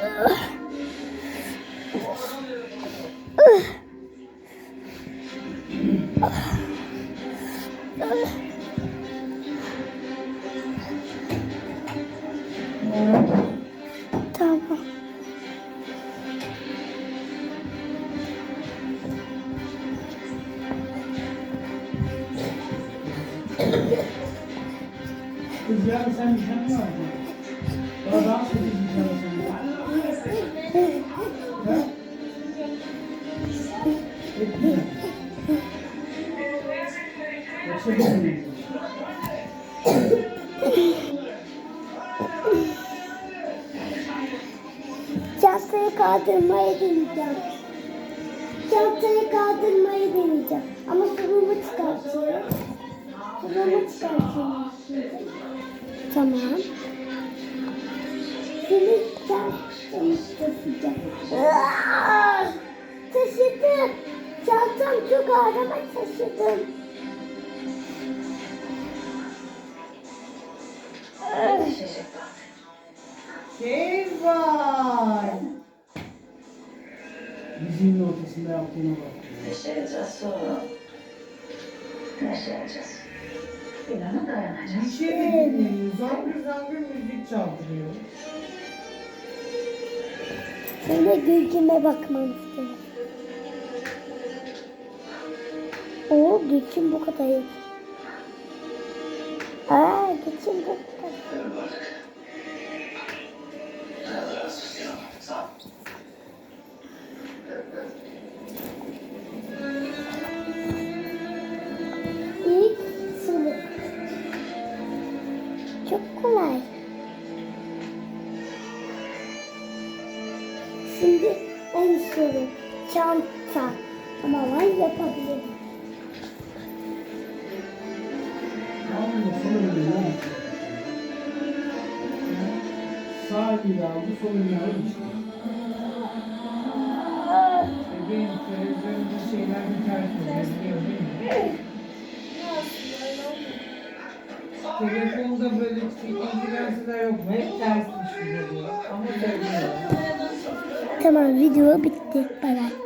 Tamam. Kızlar sen bir şey mi yaptın? Daha daha Çantayı kaldırmayı deneyeceğim. Çantayı kaldırmayı deneyeceğim. Ama sulumu çıkartıyorum. Sulumu çıkartıyorum şimdi. Tamam. Şimdi çantamı taşıyacağım. Aa! Taşıdım. Çantam çok ağır ama taşıdım. Şey var. Müziğin ortasında yaptığına bak. Yaşayacağız sonra. Yaşayacağız. İnanı dayanacağız. Bir şey de dinlemiyor. Zangır zangır müzik çaldırıyor. Şimdi Gülçin'e bakmam istiyorum. Gülçin bu kadar. Aa Gülçin bu kadar. İlk kolay. Şimdi en soru çanta. Ama ben yapabilirim. Sağ eli aldı, sol elini aldı işte. Bebeğim televizyonda şeyler biter mi? Telefonda böyle ilgilensiler yok. Hep ters düşüyor. Ama söylüyor. Tamam video bitti. Bay bay.